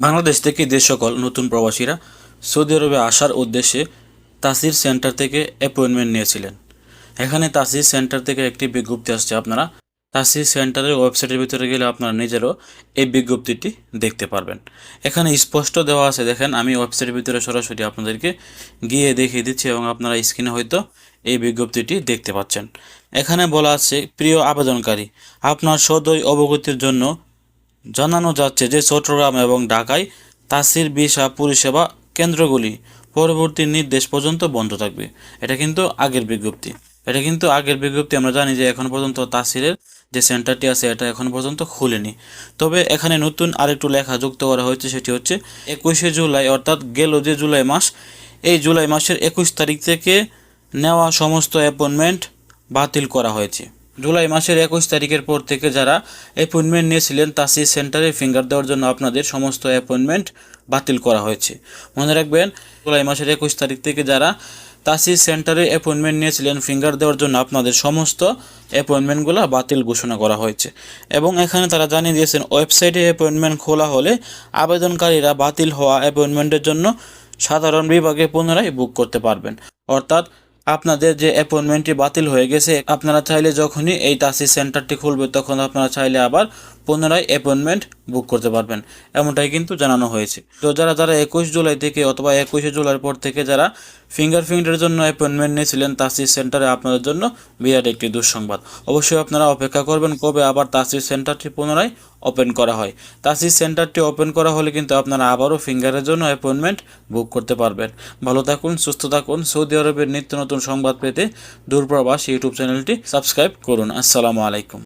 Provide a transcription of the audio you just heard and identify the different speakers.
Speaker 1: বাংলাদেশ থেকে যে সকল নতুন প্রবাসীরা সৌদি আরবে আসার উদ্দেশ্যে তাসির সেন্টার থেকে অ্যাপয়েন্টমেন্ট নিয়েছিলেন। এখানে তাসির সেন্টার থেকে একটি বিজ্ঞপ্তি আসছে আপনারা। তাসির সেন্টারের ওয়েবসাইটের ভিতরে গেলে আপনারা নিজেরও এই বিজ্ঞপ্তিটি দেখতে পারবেন। এখানে স্পষ্ট দেওয়া আছে, দেখেন, আমি ওয়েবসাইটের ভিতরে সরাসরি আপনাদেরকে গিয়ে দেখিয়ে দিচ্ছি এবং আপনারা স্ক্রিনে হয়তো এই বিজ্ঞপ্তিটি দেখতে পাচ্ছেন। এখানে বলা আছে, প্রিয় আবেদনকারী, আপনার সদয় অবগতির জন্য জানানো যাচ্ছে যে চট্টগ্রাম এবং ঢাকায় তাসির ভিসা পরিষেবা কেন্দ্রগুলি পরবর্তী নির্দেশ পর্যন্ত বন্ধ থাকবে। এটা কিন্তু আগের বিজ্ঞপ্তি। এটা কিন্তু আগের বিজ্ঞপ্তি। আমরা জানি যে এখন পর্যন্ত তাসিরের যে সেন্টারটি আছে, এটা এখন পর্যন্ত খুলেনি। তবে এখানে নতুন আরেকটু লেখা যুক্ত করা হয়েছে, সেটি হচ্ছে একুশে জুলাই, অর্থাৎ গেল যে জুলাই মাস, এই জুলাই মাসের একুশ তারিখ থেকে নেওয়া সমস্ত অ্যাপয়েন্টমেন্ট বাতিল করা হয়েছে। জুলাই মাসের একুশ তারিখের পর থেকে যারা অ্যাপয়েন্টমেন্ট নিয়েছিলেন তাসির সেন্টারে ফিঙ্গার দেওয়ার জন্য আপনাদের সমস্ত অ্যাপয়েন্টমেন্ট বাতিল করা হয়েছে। মনে রাখবেন, জুলাই মাসের একুশ তারিখ থেকে যারা তাসির সেন্টারে অ্যাপয়েন্টমেন্ট নিয়েছিলেন ফিঙ্গার দেওয়ার জন্য আপনাদের সমস্ত অ্যাপয়েন্টমেন্টগুলো বাতিল ঘোষণা করা হয়েছে। এবং এখানে তারা জানিয়ে দিয়েছেন ওয়েবসাইটে অ্যাপয়েন্টমেন্ট খোলা হলে আবেদনকারীরা বাতিল হওয়া অ্যাপয়েন্টমেন্টের জন্য সাধারণ বিভাগে পুনরায় বুক করতে পারবেন। অর্থাৎ আপনাদের যে অ্যাপয়েন্টমেন্টটি বাতিল হয়ে গেছে, আপনারা চাইলে যখনই এই তাসি সেন্টারটি খুলবে, তখন আপনারা চাইলে আবার পুনরায় অ্যাপয়েন্টমেন্ট বুক করতে পারবেন। এমনটাই কিন্তু জানানো হয়েছে। তো যারা যারা একুশ জুলাই থেকে অথবা একুশে জুলাইয়ের পর থেকে যারা ফিঙ্গার ফিঙ্গারপ্রিন্টের জন্য অ্যাপয়েন্টমেন্ট নিয়েছিলেন তাসির সেন্টারে আপনাদের জন্য বিরাট একটি দুঃসংবাদ। অবশ্যই আপনারা অপেক্ষা করবেন কবে আবার তাসির সেন্টারটি পুনরায় ওপেন করা হয়। তাসির সেন্টারটি ওপেন করা হলে কিন্তু আপনারা আবারও ফিঙ্গারের জন্য অ্যাপয়েন্টমেন্ট বুক করতে পারবেন। ভালো থাকুন, সুস্থ থাকুন। সৌদি আরবের নিত্য নতুন সংবাদ পেতে দূরপ্রবাস ইউটিউব চ্যানেলটি সাবস্ক্রাইব করুন। আসসালামু আলাইকুম।